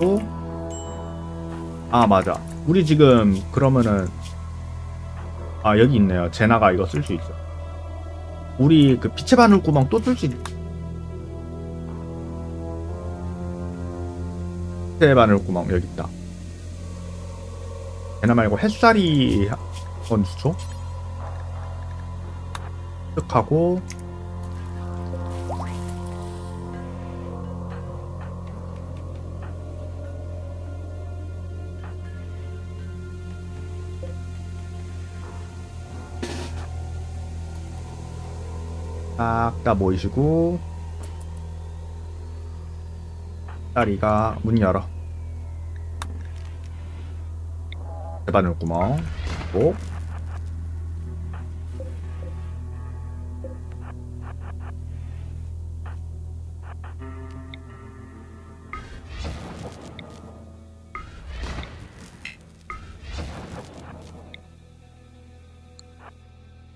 또, 아, 맞아. 우리 지금, 그러면은, 아, 여기 있네요. 제나가 이거 쓸 수 있어. 우리 그 빛의 바늘 구멍 또 쓸 수 있, 빛의 바늘 구멍 여기 있다. 제나 말고 햇살이 건수죠? 획하고 딱다 모이시고 딸이가 문 열어. 대바늘 구멍. 고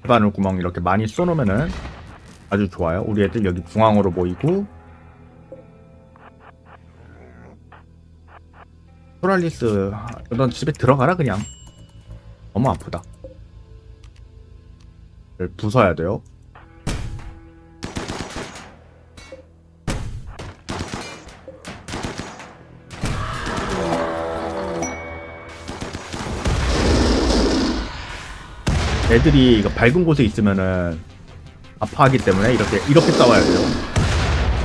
바늘 구멍 이렇게 많이 쏘놓으면은 아주 좋아요. 우리 애들 여기 중앙으로 모이고 소랄리스 넌 집에 들어가라 그냥 너무 아프다. 이걸 부숴야 돼요. 애들이 밝은 곳에 있으면은 아파하기 때문에 이렇게 이렇게 싸워야 돼요.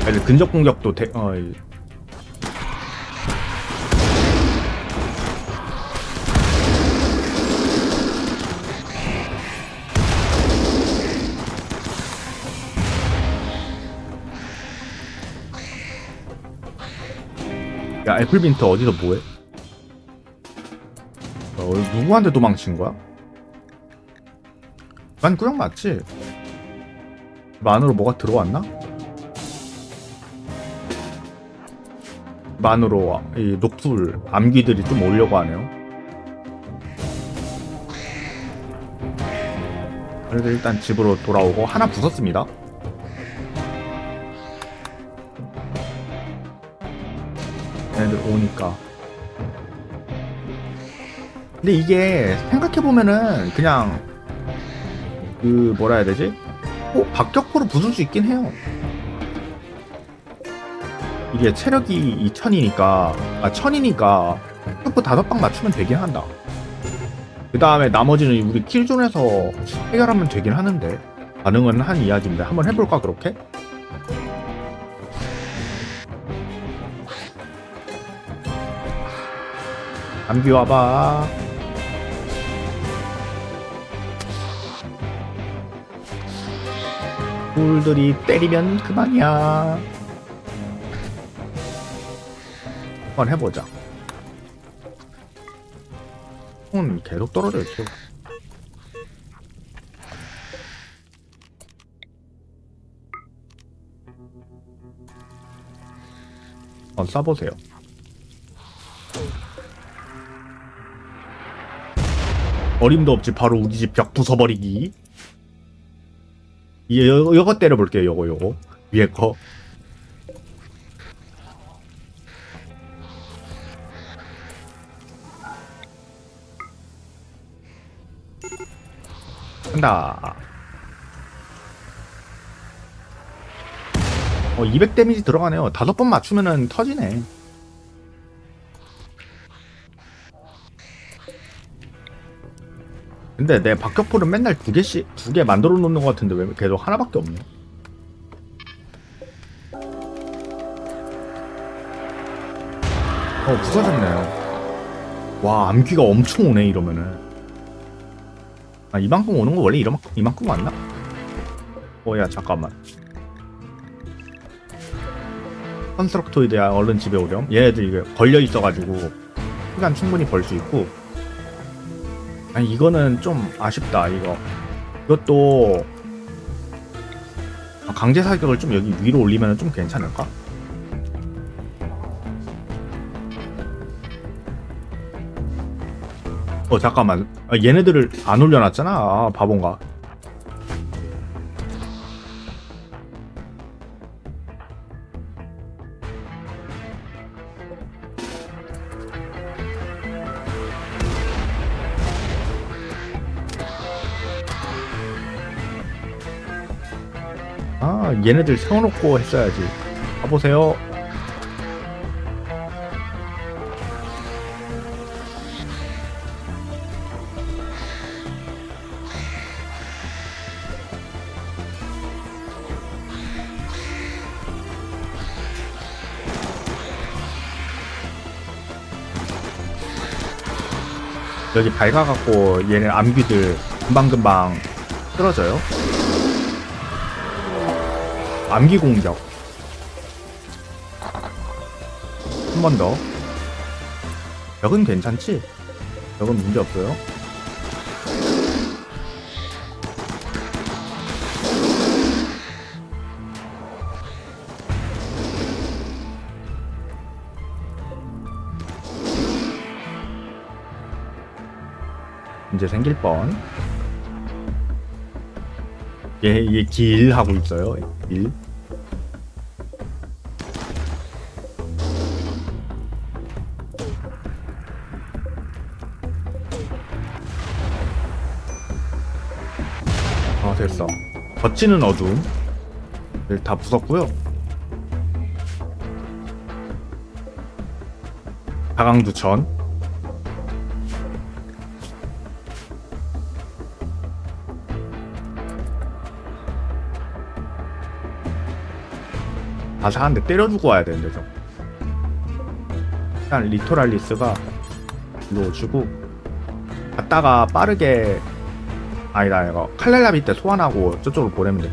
애들 근접 공격도 대, 어, 이- 야 애플빈트 어디서 뭐해? 어, 누구한테 도망친 거야? 난 꾸역 맞지? 집 안으로 뭐가 들어왔나? 집 안으로 이 녹술 암귀들이 좀 오려고 하네요. 그래도 일단 집으로 돌아오고 하나 부쉈습니다. 얘네들 오니까. 근데 이게 생각해보면은 그냥 그 뭐라 해야 되지? 어, 박격포로 부술 수 있긴 해요. 이게 체력이 2000이니까, 아, 1000이니까, 격포 다섯 방 맞추면 되긴 한다. 그 다음에 나머지는 우리 킬존에서 해결하면 되긴 하는데, 가능은 한 이야기인데, 한번 해볼까, 그렇게? 암기 와봐. 돌들이 때리면 그만이야. 한번 해보자. 손 계속 떨어져 있어. 한번 쏴보세요. 어림도 없지 바로 우리 집 벽 부숴버리기. 이 요, 요거 때려볼게요. 요거 요거 위에 거. 간다. 어, 200 데미지 들어가네요. 다섯 번 맞추면은 터지네. 근데 내 박격포를 맨날 두 개씩 두 개 만들어 놓는 것 같은데 왜 계속 하나밖에 없네. 어 부서졌네요. 와 암기가 엄청 오네 이러면은. 아 이만큼 오는 거 원래 이만큼 이만큼 왔나? 어야 잠깐만. 컨스트럭토이드야 얼른 집에 오렴. 얘네들 이게 걸려 있어가지고 시간 충분히 벌 수 있고. 아니 이거는 좀 아쉽다 이거. 이것도 아, 강제 사격을 좀 여기 위로 올리면 좀 괜찮을까? 어 잠깐만. 아, 얘네들을 안 올려놨잖아 아, 바본가 아, 얘네들 세워놓고 했어야지. 가보세요. 여기 밝아갖고 얘네 암귀들 금방금방 쓰러져요. 암기 공격. 한 번 더. 벽은 괜찮지? 벽은 문제 없어요. 이제 생길 뻔. 얘, 얘길 하고 있어요. 길. 걷지는 어둠. 네, 다 부쉈고요. 다강두천. 다시 한대 때려주고 와야 되는데 저. 일단 리토랄리스가 일로 주고 갔다가 빠르게 아니다 이거 칼날라비 때 소환하고 저쪽으로 보내면 돼.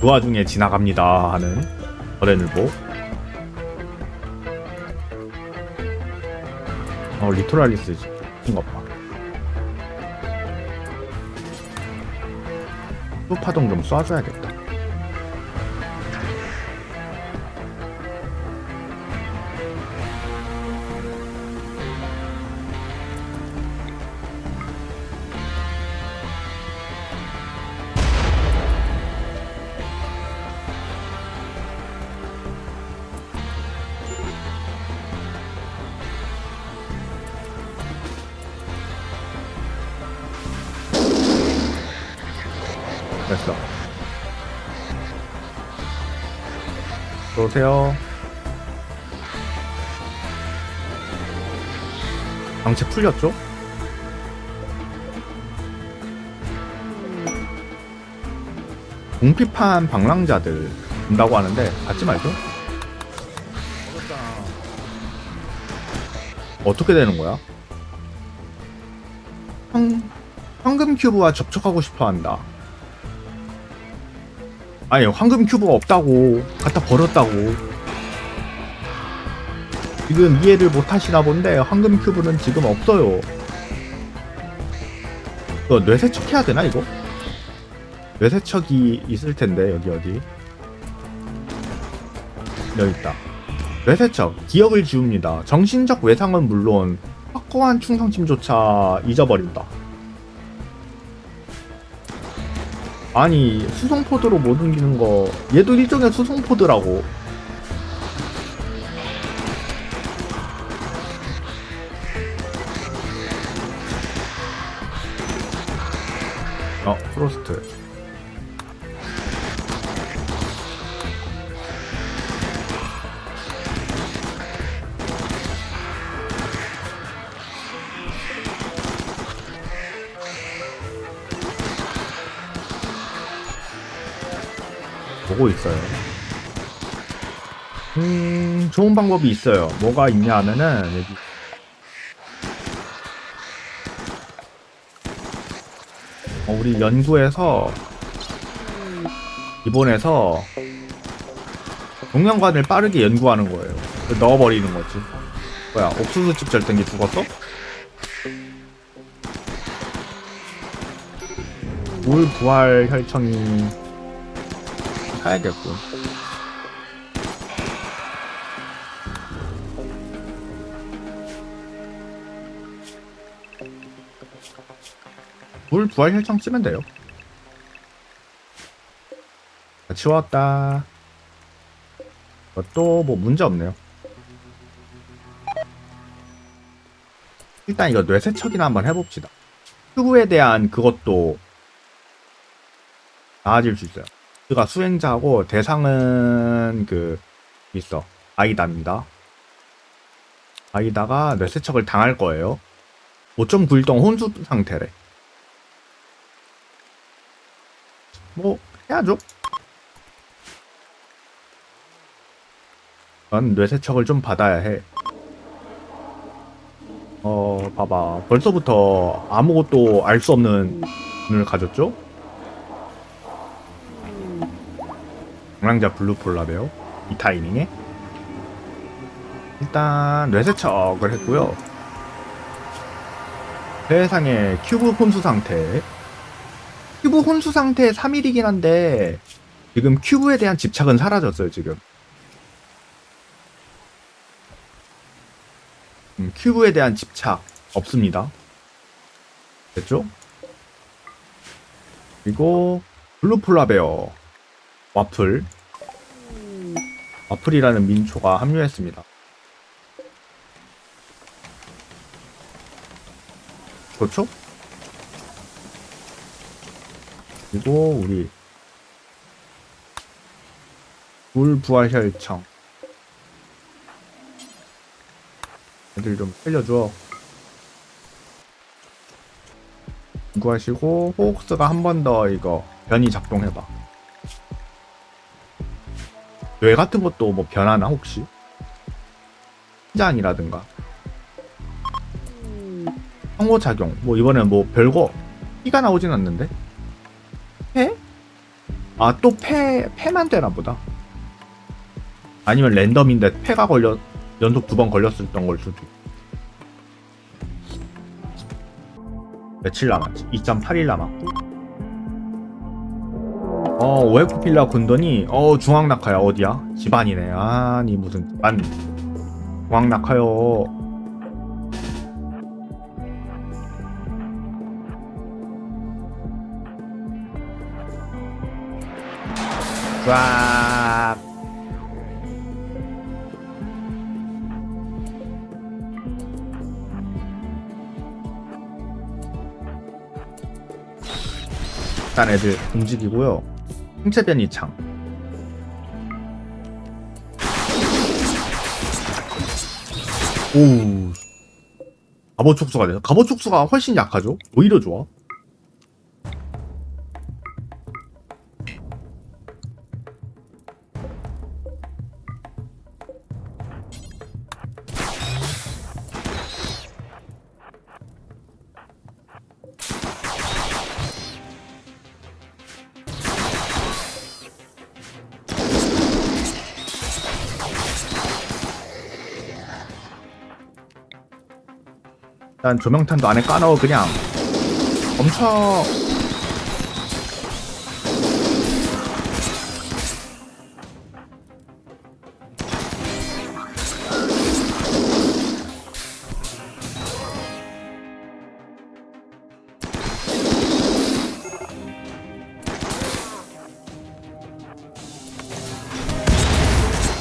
그 와중에 지나갑니다 하는 거래늘보. 어 리토랄리스 이것 봐. 수파동 좀 쏴줘야겠다. 들어오세요. 방채 풀렸죠? 공피판 방랑자들 온다고 하는데 받지 말죠? 어떻게 되는 거야? 황, 황금 큐브와 접촉하고 싶어 한다. 아니 황금 큐브가 없다고. 갖다 버렸다고. 지금 이해를 못 하시나 본데 황금 큐브는 지금 없어요. 이거 뇌세척 해야 되나 이거? 뇌세척이 있을 텐데 여기 어디 여기 있다. 뇌세척 기억을 지웁니다. 정신적 외상은 물론 확고한 충성심조차 잊어버린다 아니 수송포드로 못 옮기는 거 얘도 일종의 수송포드라고. 어 프로스트 방법이 있어요. 뭐가 있냐 하면은, 여기. 어, 우리 연구에서, 기본에서, 동영관을 빠르게 연구하는 거예요. 넣어버리는 거지. 뭐야, 옥수수집 절단기 죽었어? 물 부활 혈청이 사야겠군. 물 부활 혈청 쓰면 돼요. 자, 치웠다. 또 뭐 문제 없네요. 일단 이거 뇌세척이나 한번 해봅시다. 큐브에 대한 그것도 나아질 수 있어요. 그가 수행자고 대상은 그 있어 아이다입니다. 아이다가 뇌세척을 당할 거예요. 5.9일 동안 혼수 상태래. 뭐 해야죠. 난 뇌세척을 좀 받아야 해. 어, 봐봐. 벌써부터 아무것도 알 수 없는 눈을 가졌죠? 강랑자 블루폴라베어 이 타이밍에 일단 뇌세척을 했고요. 세상에 큐브 혼수 상태. 큐브 혼수 상태 3일이긴 한데 지금 큐브에 대한 집착은 사라졌어요, 지금. 음, 큐브에 대한 집착 없습니다. 됐죠? 그리고 블루폴라베어 와플 와플이라는 민초가 합류했습니다. 그렇죠? 그리고 우리 불부활 혈청 애들 좀 살려줘. 구하시고 호흡스가 한 번 더 이거 변이 작동해봐. 뇌 같은 것도 뭐 변하나 혹시? 신장이라든가 상호작용 뭐 이번엔 뭐 별거 피가 나오진 않는데 폐? 아또폐 폐만 되나 보다 아니면 랜덤인데 폐가 걸려 연속 두 번 걸렸었던 걸 수도 있고. 며칠 남았지? 2.8일 남았고 어 오에프 필라 군던이 어 중앙 낙하야 어디야? 집안이네 아니 무슨 집안 중앙 낙하요 쫙 일단 애들 움직이고요. 생체 변이 창. 오. 갑옷 촉수가 돼서 갑옷 촉수가 훨씬 약하죠? 오히려 좋아. 일단 조명탄도 안에 까넣어 그냥 멈춰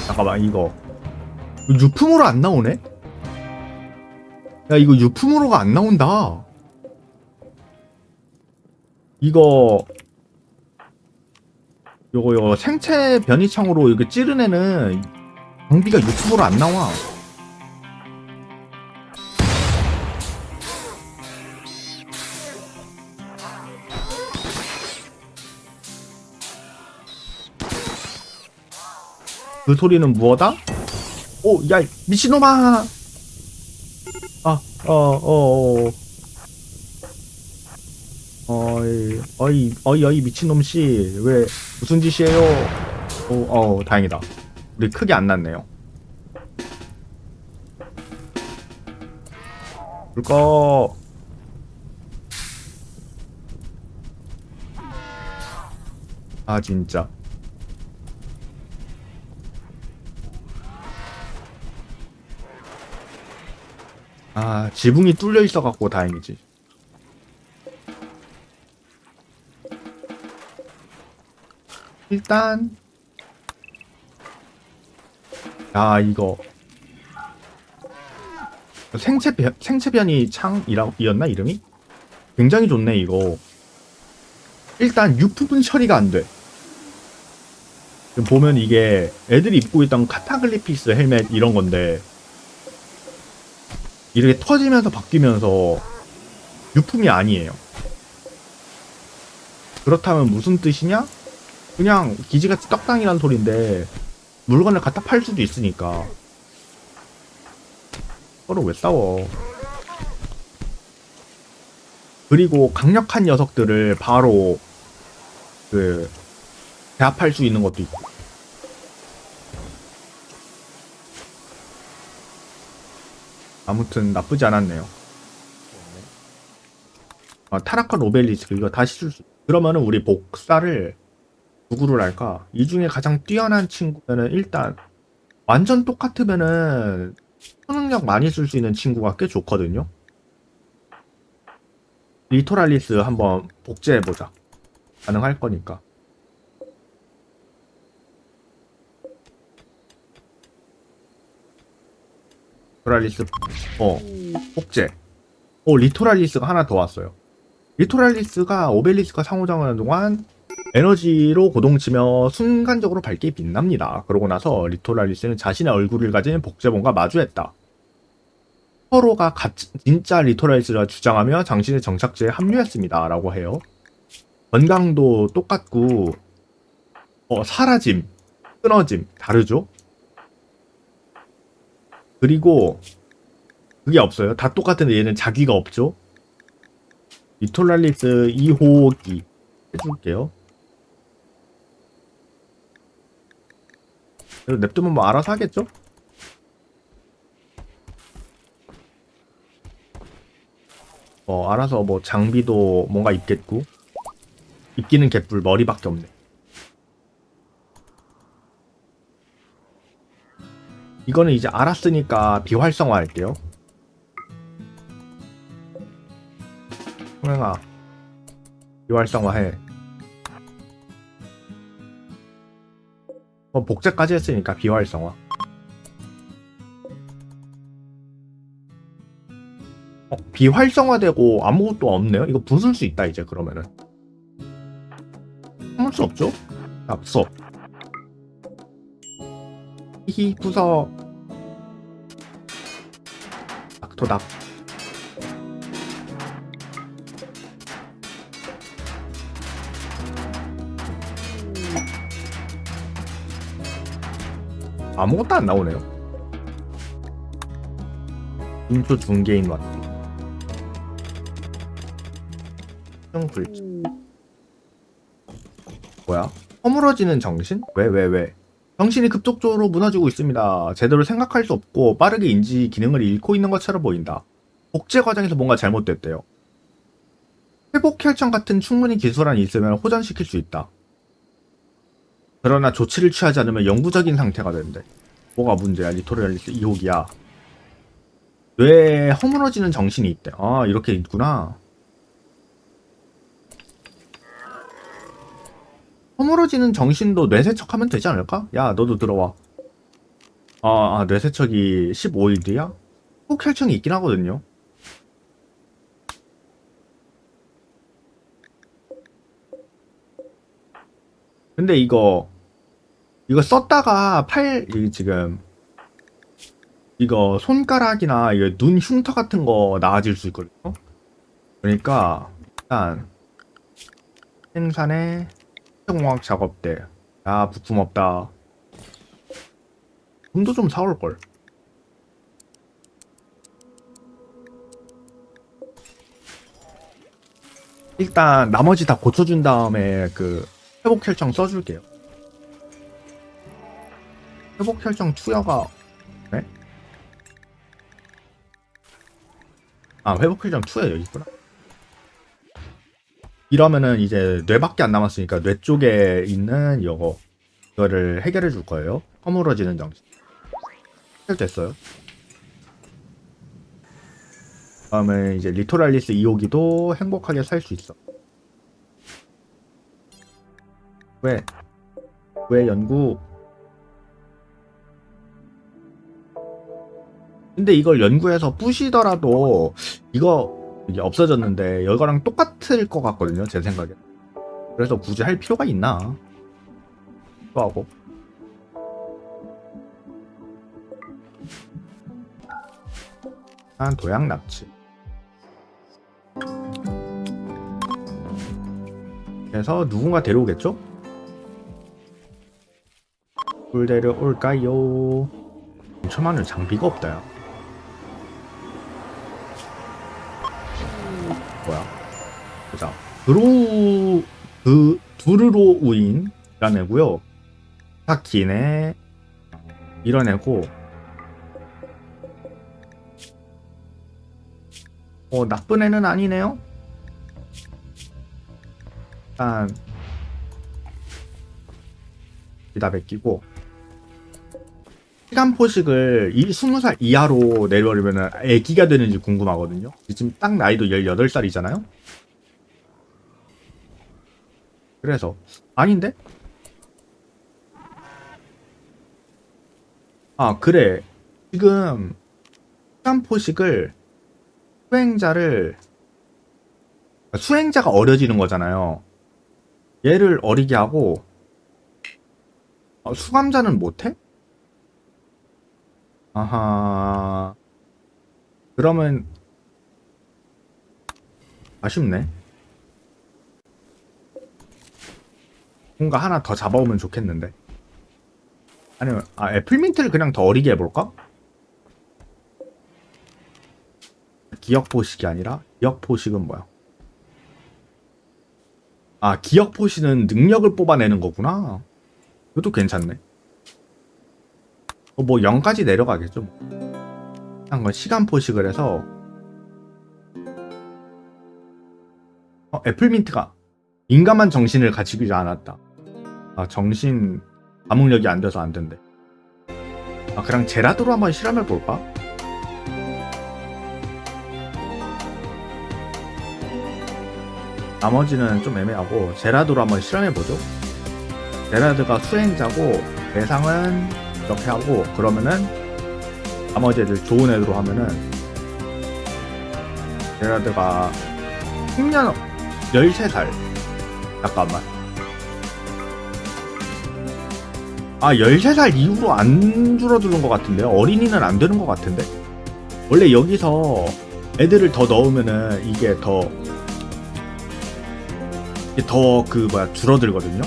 잠깐만 이거 유품으로 안 나오네? 야 이거 유품으로가 안 나온다 이거 요거 요거 생체 변이창으로 이거 찌르내는 장비가 유품으로 안 나와 그 소리는 무엇다? 오, 야, 미친놈아! 아, 어, 어, 어. 어이, 어이, 어이, 어이, 미친놈씨. 왜, 무슨 짓이에요? 오, 어, 다행이다. 우리 크게 안 났네요. 불 꺼. 아, 진짜. 아, 지붕이 뚫려 있어갖고 다행이지. 일단, 야, 이거. 생체 변, 생체 변이 창이라, 이었나, 이름이? 굉장히 좋네, 이거. 일단 유품은 처리가 안 돼. 보면 이게 애들이 입고 있던 카타글리피스 헬멧 이런 건데 이렇게 터지면서 바뀌면서 유품이 아니에요. 그렇다면 무슨 뜻이냐? 그냥 기지같이 떡상이란 소린데 물건을 갖다 팔 수도 있으니까 서로 왜 싸워? 그리고 강력한 녀석들을 바로 그 제압할 수 있는 것도 있고 아무튼 나쁘지 않았네요. 아, 타라카 로벨리스크 이거 다시 쓸 수. 그러면은 우리 복사를 누구를 할까? 이 중에 가장 뛰어난 친구는 일단 완전 똑같으면은 초능력 많이 쓸 수 있는 친구가 꽤 좋거든요. 리토랄리스 한번 복제해보자. 가능할 거니까. 리토랄리스, 어, 복제. 오, 리토랄리스가 하나 더 왔어요. 리토랄리스가 오벨리스크가 상호작용하는 동안 에너지로 고동치며 순간적으로 밝게 빛납니다. 그러고 나서 리토랄리스는 자신의 얼굴을 가진 복제본과 마주했다. 서로가 가, 진짜 리토랄리스라 주장하며 당신의 정착지에 합류했습니다. 라고 해요. 건강도 똑같고 어, 사라짐, 끊어짐 다르죠? 그리고 그게 없어요. 다 똑같은데 얘는 자기가 없죠? 리토랄리스 2호기 해줄게요. 냅두면 뭐 알아서 하겠죠? 어, 알아서 뭐 장비도 뭔가 입겠고 입기는 개뿔 머리밖에 없네. 이거는 이제 알았으니까 비활성화 할게요. 홍행아 비활성화해. 뭐 복제까지 했으니까 비활성화. 어, 비활성화되고 아무것도 없네요. 이거 부술 수 있다 이제 그러면은. 참을 수 없죠? 앞서. 히히 부서. 낙토닥. 아무것도 안 나오네요. 인초 중개인 왔. 형 글자. 뭐야? 허물어지는 정신? 왜, 왜, 왜? 정신이 급속도로 무너지고 있습니다. 제대로 생각할 수 없고 빠르게 인지 기능을 잃고 있는 것처럼 보인다. 복제 과정에서 뭔가 잘못됐대요. 회복 혈청 같은 충분히 기술안이 있으면 호전시킬 수 있다. 그러나 조치를 취하지 않으면 영구적인 상태가 된대. 뭐가 문제야? 리토리알리스 2호기야. 뇌에 허물어지는 정신이 있대. 아, 이렇게 있구나. 허물어지는 정신도 뇌세척하면 되지 않을까? 야, 너도 들어와. 아, 아 뇌세척이 15일 뒤야? 꼭 혈청이 있긴 하거든요. 근데 이거 이거 썼다가 팔 이 지금 이거 손가락이나 이거 눈 흉터 같은 거 나아질 수 있거든요. 그러니까 일단 생산의 특성공학 작업대. 아 부품 없다. 돈도 좀 사올 걸. 일단 나머지 다 고쳐준 다음에 그 회복 혈청 써줄게요. 회복 혈청 투여가 네? 아 회복 혈청 투여 여기 있구나. 이러면은 이제 뇌밖에 안 남았으니까 뇌 쪽에 있는 이거 이거를 해결해 줄 거예요. 허물어지는 정신. 해결됐어요. 다음에 이제 리토랄리스 2호기도 행복하게 살 수 있어. 왜? 왜 연구? 근데 이걸 연구해서 부시더라도 이거 이게 없어졌는데 이거랑 똑같을 것 같거든요 제 생각에 그래서 굳이 할 필요가 있나? 또 하고. 한 도약 납치. 그래서 누군가 데려오겠죠? 뭘 데려 올까요? 천만원 장비가 없다 야 드로우 그 두르로 우인이라는 애고요. 타키네. 이런 애고. 어 나쁜 애는 아니네요. 일단 이다 베끼고. 시간 포식을 이 20살 이하로 내려버리면 애기가 되는지 궁금하거든요. 지금 딱 나이도 18살이잖아요? 그래서 아닌데? 아 그래 지금 시간 포식을 수행자를 수행자가 어려지는 거잖아요. 얘를 어리게 하고 어, 수감자는 못해? 아하. 그러면 아쉽네. 뭔가 하나 더 잡아오면 좋겠는데. 아니면 아 애플민트를 그냥 더 어리게 해볼까? 기억 포식이 아니라 기억 포식은 뭐야? 아 기억 포식은 능력을 뽑아내는 거구나. 이것도 괜찮네. 어, 뭐 0까지 내려가겠죠. 뭐. 한건 시간 포식을 해서 어, 애플민트가 인간만 정신을 가지지 않았다. 아 정신 감흥력이 안 돼서 안 된대. 아 그냥 제라도로 한번 실험해 볼까? 나머지는 좀 애매하고 제라도로 한번 실험해 보죠. 제라드가 수행자고 대상은 이렇게 하고 그러면은 나머지 애들 좋은 애들로 하면은 제라드가 10년 13살 잠깐만 아 13살 이후로 안 줄어드는 것 같은데요? 어린이는 안 되는 것 같은데? 원래 여기서 애들을 더 넣으면은 이게 더 이게 더 그 뭐야 줄어들거든요?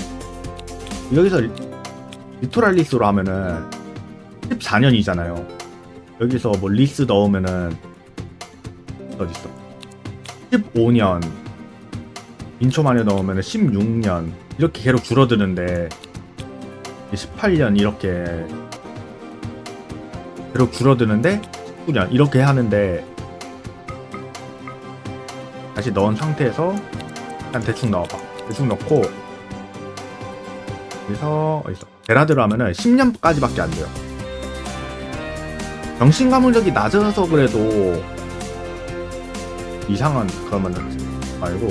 여기서 리토랄리스로 하면은 14년이잖아요. 여기서 뭐 리스 넣으면은 어딨어? 15년. 인초만에 넣으면은 16년. 이렇게 계속 줄어드는데 18년 이렇게 계속 줄어드는데 19년 이렇게 하는데 다시 넣은 상태에서 일단 대충 넣어봐 대충 넣고 여기서 어디서 베라드로 하면은 10년까지밖에 안 돼요. 정신가물력이 낮아서 그래도 이상한 그러면은 말고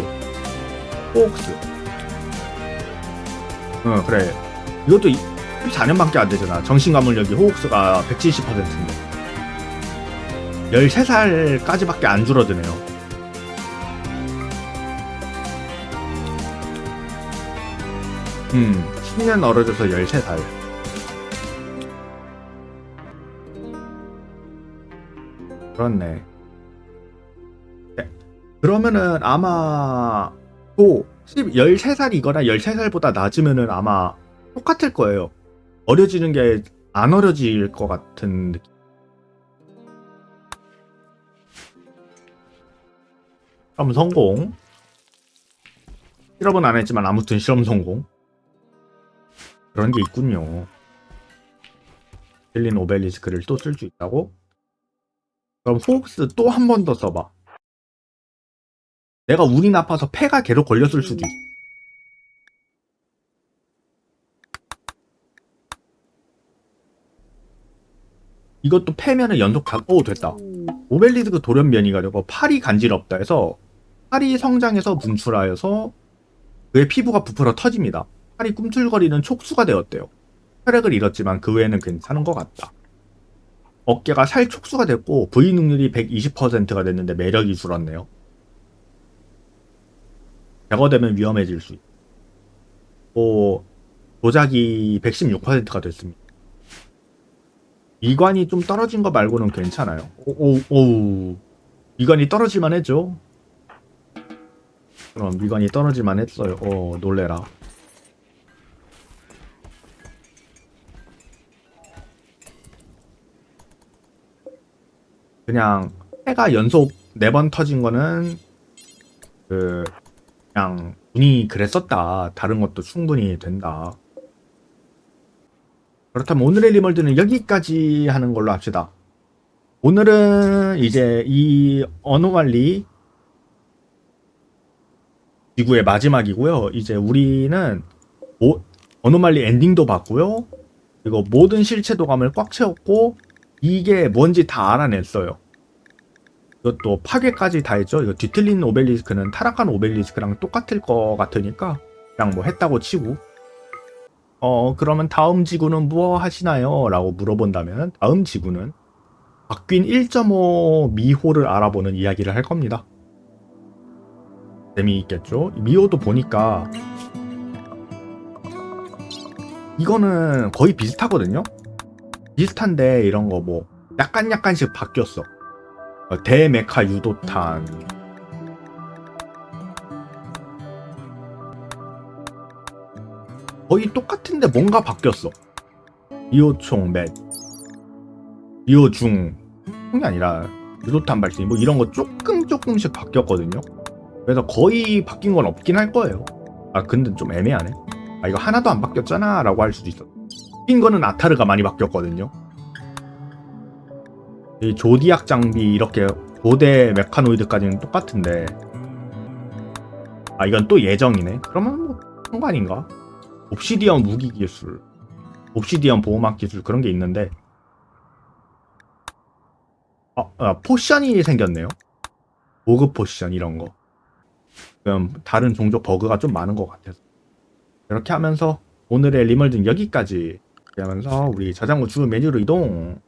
포옥스. 응 그래 이것도 14년밖에 안 되잖아. 정신가물력이 호옥스가 170%인데 13살까지밖에 안 줄어드네요. 음, 10년 어려져서 13살. 그렇네. 네. 그러면은 아마 또 10, 13살이거나 13살보다 낮으면은 아마 똑같을 거예요. 어려지는 게 안 어려질 것 같은 느낌. 실험 성공. 실험은 안 했지만 아무튼 실험 성공. 그런 게 있군요. 젤린 오벨리스크를 또 쓸 수 있다고? 그럼 호흡스 또 한 번 더 써봐. 내가 운이 나빠서 폐가 계속 걸렸을 수도 있어. 이것도 패면은 연속 각, 오, 됐다. 오벨리스크 돌연변이 가지고 팔이 간지럽다 해서 팔이 성장해서 분출하여서 그의 피부가 부풀어 터집니다. 팔이 꿈틀거리는 촉수가 되었대요. 혈액을 잃었지만 그 외에는 괜찮은 것 같다. 어깨가 살 촉수가 됐고 부위 능률이 120%가 됐는데 매력이 줄었네요. 제거되면 위험해질 수 있다. 또 조작이 116%가 됐습니다. 미관이 좀 떨어진 거 말고는 괜찮아요. 오, 오, 오. 미관이 떨어질만 했죠. 그럼 미관이 떨어질만 했어요. 어, 놀래라. 그냥 해가 연속 네 번 터진 거는 그 그냥 운이 그랬었다. 다른 것도 충분히 된다. 그렇다면 오늘의 리멀드는 여기까지 하는 걸로 합시다. 오늘은 이제 이 어노말리 지구의 마지막이고요. 이제 우리는 모, 어노말리 엔딩도 봤고요. 그리고 모든 실체 도감을 꽉 채웠고 이게 뭔지 다 알아냈어요. 이것도 파괴까지 다 했죠. 이거 뒤틀린 오벨리스크는 타락한 오벨리스크랑 똑같을 것 같으니까 그냥 뭐 했다고 치고 어 그러면 다음 지구는 무엇 하시나요? 라고 물어본다면 다음 지구는 바뀐 1.5 미호를 알아보는 이야기를 할 겁니다. 재미있겠죠? 미호도 보니까 이거는 거의 비슷하거든요? 비슷한데 이런 거 뭐 약간 약간씩 바뀌었어. 어, 대메카 유도탄 거의 똑같은데 뭔가 바뀌었어. 이호총 맷, 이호중 총이 아니라 유도탄 발생 뭐 이런 거 조금 조금씩 바뀌었거든요. 그래서 거의 바뀐 건 없긴 할 거예요. 아 근데 좀 애매하네. 아 이거 하나도 안 바뀌었잖아 라고 할 수도 있어. 바뀐 거는 아타르가 많이 바뀌었거든요. 이 조디악 장비 이렇게 고대 메카노이드까지는 똑같은데 아 이건 또 예정이네. 그러면 뭐 상관인가? 옵시디언 무기 기술, 옵시디언 보호막 기술 그런 게 있는데 아, 아, 포션이 생겼네요. 보급 포션 이런 거. 그럼 다른 종족 버그가 좀 많은 것 같아서 이렇게 하면서 오늘의 리멀드는 여기까지 하면서 우리 저장고 주 메뉴로 이동.